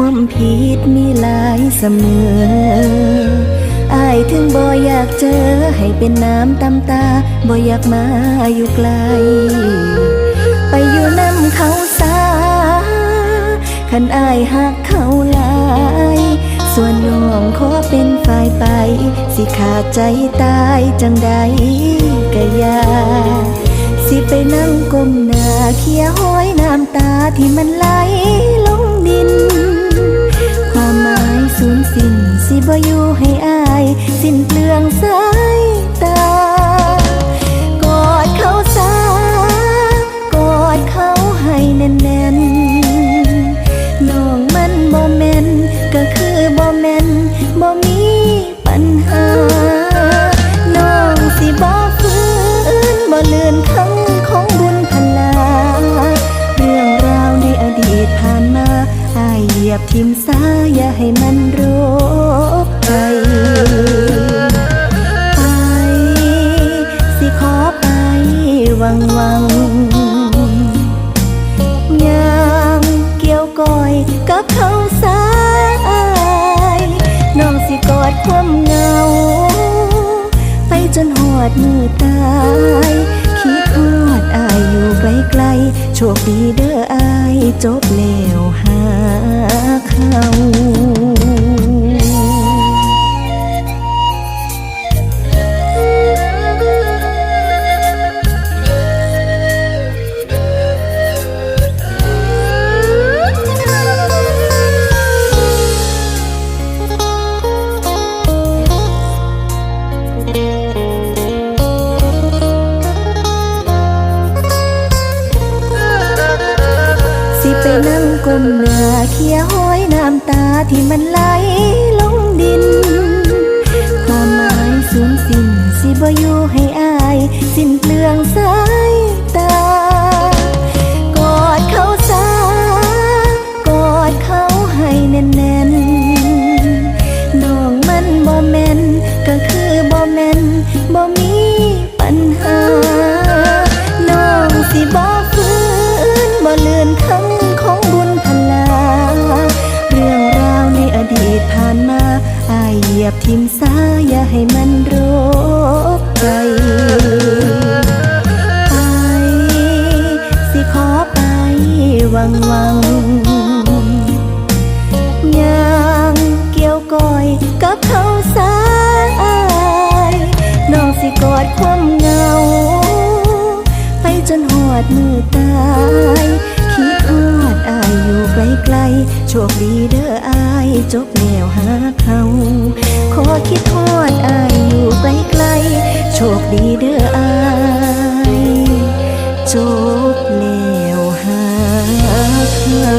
ความผิดมีหลายเสมออายถึงบ่อยากเจอให้เป็นน้ำตำตาบ่อยากมาอยู่ไกล ไปอยู่น้ำเขาสาคันอายหักเขาหลาย ส่วนน้องขอเป็นฝ่ายไป สิขาดใจตายจังใดกะยาสิไปนั่งก้มหน้าเคียห้อยน้ำตาที่มันไหลลง บทิมซาอย่าให้มันร โชคดีเด้ออายจบแล้วหาเขา ก้มหน้าเคียห้อยน้ำตาที่มันไหลลงดิน ความหมายสูญสิ้นสิบ่อยู่ให้อาย สิ้นเปลืองสายตา ทิมซาอย่าให้มันรบไปไป สิขอไปวังวังยางเกี่ยวก้อยกับเขาสายน้องสิกอดความเหงา ไปจนหอดมือตา ชคดีเด้ออายจบแล้วหาเขา ขอคิดทอดอายอยู่ไกลๆโชคดีเด้ออายจบแล้วหาเขา